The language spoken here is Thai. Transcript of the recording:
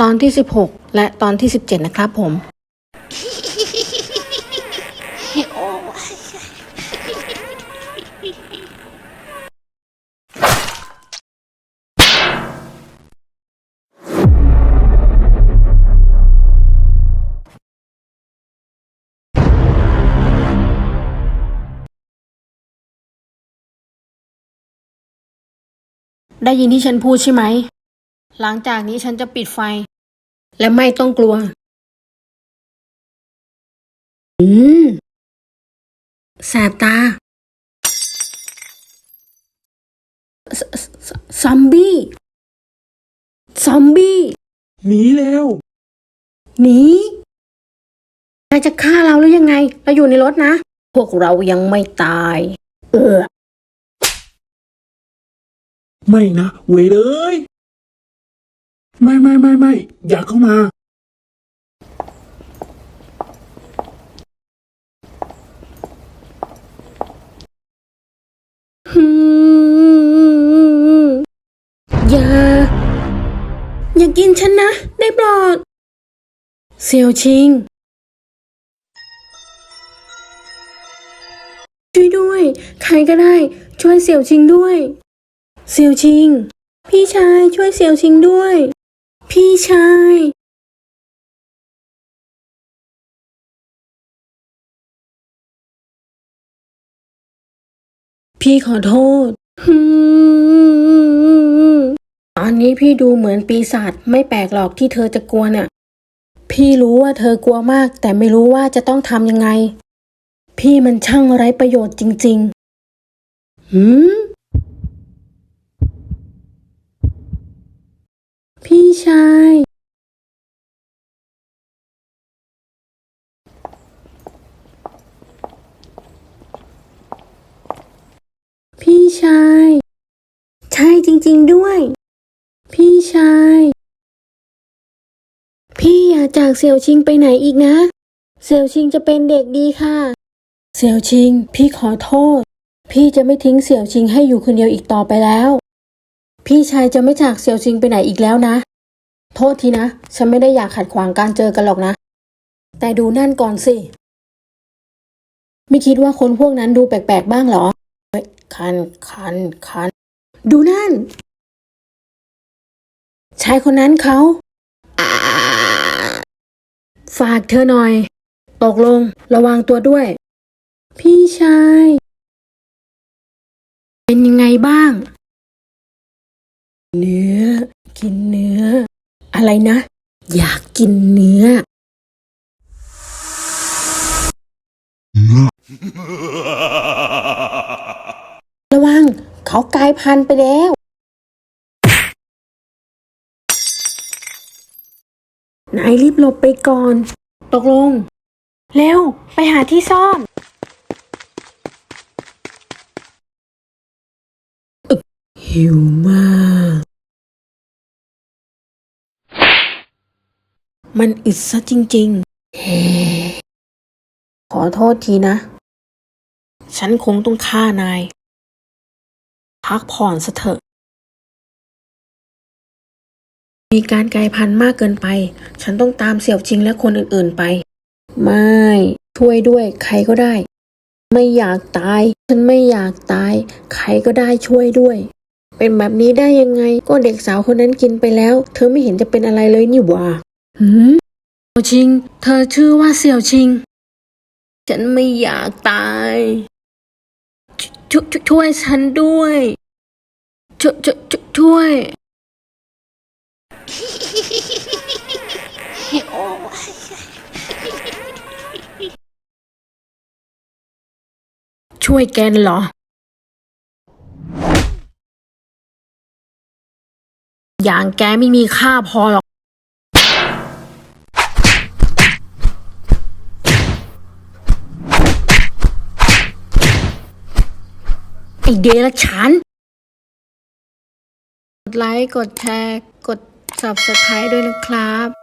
ตอนที่ 16 และตอนที่ 17 นะครับผม ได้ยินที่ฉันพูดใช่ไหม หลังจากนี้ฉันจะปิดไฟ และไม่ต้องกลัว อืม แสบตาซซซซอมบี้ซอมบี้หนีแล้วหนีนายจะฆ่าเราหรือยังไง เราอยู่ในรถนะ พวกเรายังไม่ตาย เออ ไม่นะ เวยเลย ไม่ไม่ไม่ไม่อย่าเข้ามาฮึมอย่า อย่ากินฉันนะ ได้โปรดเซียวชิง ช่วยด้วย ใครก็ได้ ช่วยเสี่ยวชิงด้วย เสี่ยวชิง พี่ชายช่วยเสี่ยวชิงด้วย พี่ชายพี่ขอโทษ ตอนนี้พี่ดูเหมือนปีศาจไม่แปลกหรอกที่เธอจะกลัวน่ะ พี่รู้ว่าเธอกลัวมาก แต่ไม่รู้ว่าจะต้องทำยังไง พี่มันช่างไร้ประโยชน์จริง ๆ หืม พี่ ชาย พี่ชาย ใช่จริง ๆด้วย พี่ชาย พี่อย่าจากเสี่ยวชิงไปไหนอีกนะ เสี่ยวชิงจะเป็นเด็กดีค่ะ เสี่ยวชิง พี่ขอโทษ พี่จะไม่ทิ้งเสี่ยวชิงให้อยู่คนเดียวอีกต่อไปแล้ว พี่ชายจะไม่จากเสี่ยวชิงไปไหนอีกแล้วนะ โทษทีนะ ฉันไม่ได้อยากขัดขวางการเจอกันหรอกนะ แต่ดูนั่นก่อนสิ ไม่คิดว่าคนพวกนั้นดูแปลกๆบ้างเหรอ เฮ้ย คัน คัน คัน ดูนั่น ชายคนนั้นเขาอ่าฝากเธอหน่อย ตกลง ระวังตัวด้วย พี่ชาย เป็นยังไงบ้าง เนื้อ กินเนื้อ อะไรนะ อยากกินเนื้อ ระวัง เขากลายพันธุ์ไปแล้ว นายรีบหลบไปก่อน ตกลง เร็ว ไปหาที่ซ่อนหิวมาก มันอึดซะจริงๆเฮ้ขอโทษทีนะ ฉันคงต้องฆ่านาย พักผ่อนซะเถอะ มีการกลายพันธุ์มากเกินไป ฉันต้องตามเสี่ยวชิงและคนอื่นๆไป ไม่ ช่วยด้วย ใครก็ได้ ไม่อยากตาย ฉันไม่อยากตาย ใครก็ได้ช่วยด้วยเป็นแบบนี้ได้ยังไง ก็เด็กสาวคนนั้นกินไปแล้ว เธอไม่เห็นจะเป็นอะไรเลยนี่หว่า หืมเสี่ยวชิง เธอชื่อว่าเสี่ยวชิง ฉันไม่อยากตายชชช่วยฉันด้วยช่วยช่วยช่วยช่วย ช่วยแกนเหรอ อย่างแกไม่มีค่าพอหรอก ไอเดรัจฉาน กดไลค์ กดแชร์ กด subscribe ด้วยนะครับ